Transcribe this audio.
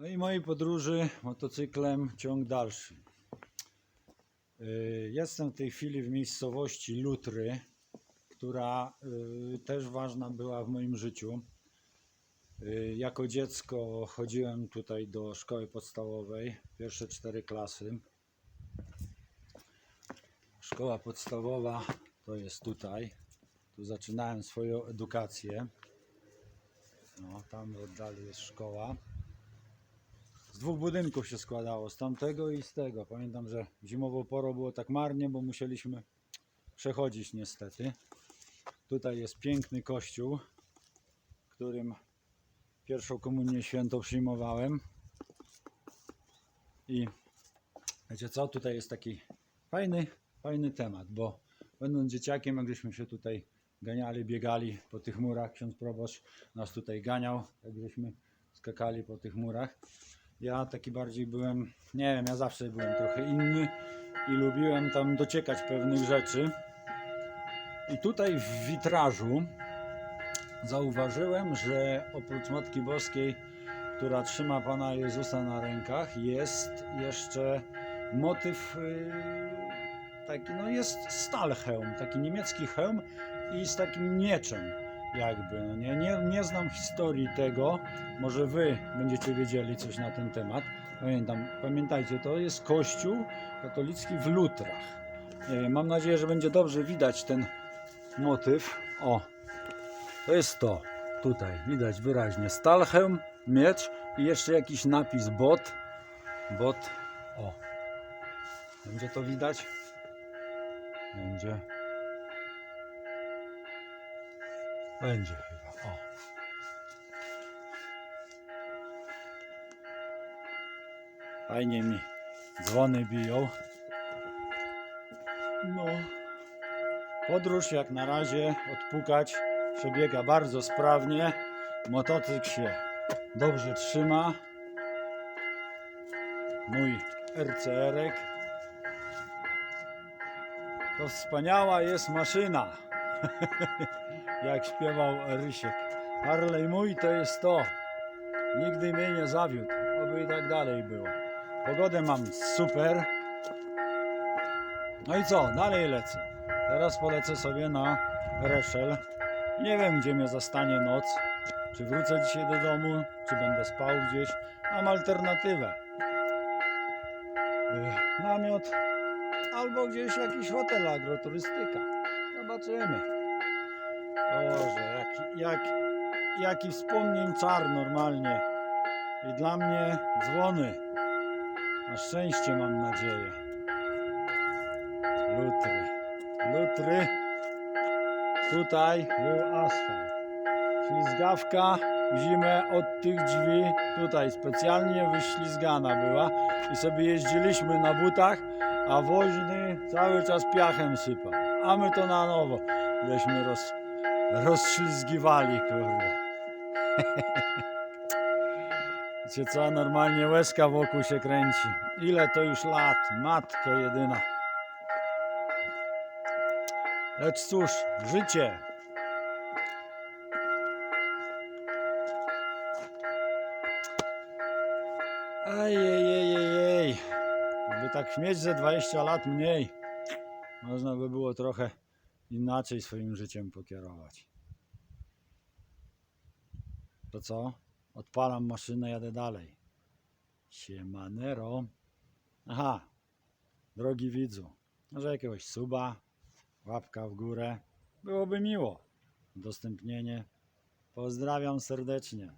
No i mojej podróży motocyklem ciąg dalszy. Y, Jestem w tej chwili w miejscowości Lutry, która y, też ważna była w moim życiu. Y, Jako dziecko chodziłem tutaj do szkoły podstawowej, pierwsze cztery klasy. Szkoła podstawowa to jest tutaj. Tu zaczynałem swoją edukację. No, tam w oddali jest szkoła. Dwóch budynków się składało, z tamtego i z tego. Pamiętam, że zimową porą było tak marnie, bo musieliśmy przechodzić niestety. Tutaj jest piękny kościół, którym pierwszą komunię świętą przyjmowałem. I wiecie co, tutaj jest taki fajny, fajny temat, bo będąc dzieciakiem, jak żeśmy się tutaj ganiali, biegali po tych murach, ksiądz proboszcz nas tutaj ganiał, jak żeśmy skakali po tych murach. Ja taki bardziej byłem, nie wiem, ja zawsze byłem trochę inny i lubiłem tam dociekać pewnych rzeczy. I tutaj w witrażu zauważyłem, że oprócz Matki Boskiej, która trzyma Pana Jezusa na rękach, jest jeszcze motyw yy, taki, no jest stalhełm, taki niemiecki hełm i z takim mieczem jakby, no nie, nie, nie znam historii tego, może Wy będziecie wiedzieli coś na ten temat. Pamiętam, pamiętajcie, to jest kościół katolicki w Lutrach. E, Mam nadzieję, że będzie dobrze widać ten motyw. O, to jest to. Tutaj widać wyraźnie. Stalhelm, miecz i jeszcze jakiś napis bot. Bot. O. Będzie to widać? Będzie. Będzie chyba. O. Fajnie mi dzwony biją. No. Podróż jak na razie odpukać przebiega bardzo sprawnie. Motocykl się dobrze trzyma. Mój RCR-ek. To wspaniała jest maszyna. jak śpiewał Rysiek. Harley mój to jest to. Nigdy mnie nie zawiódł. Oby i tak dalej było. Pogodę mam super. No i co? Dalej lecę. Teraz polecę sobie na Reszel. Nie wiem, gdzie mnie zastanie noc. Czy wrócę dzisiaj do domu, czy będę spał gdzieś. Mam alternatywę. Namiot albo gdzieś jakiś hotel agroturystyka. Zobaczymy. Boże, jaki, jak, jaki wspomnień czar normalnie. I dla mnie dzwony. Na szczęście mam nadzieję. Lutry. Lutry. Tutaj był asfalt. Ślizgawka w zimę od tych drzwi tutaj specjalnie wyślizgana była i sobie jeździliśmy na butach, a woźny cały czas piachem sypał. A my to na nowo żeśmy roz, rozślizgiwali, kurde. Wiecie co, normalnie łezka wokół się kręci. Ile to już lat, matko jedyna. Lecz cóż, życie. Ajejejejej. Gdyby tak mieć ze 20 lat mniej, można by było trochę inaczej swoim życiem pokierować. To co? Odpalam maszynę, jadę dalej. Siemanero. Aha, drogi widzu, może jakiegoś suba, łapka w górę. Byłoby miło. Udostępnienie. Pozdrawiam serdecznie.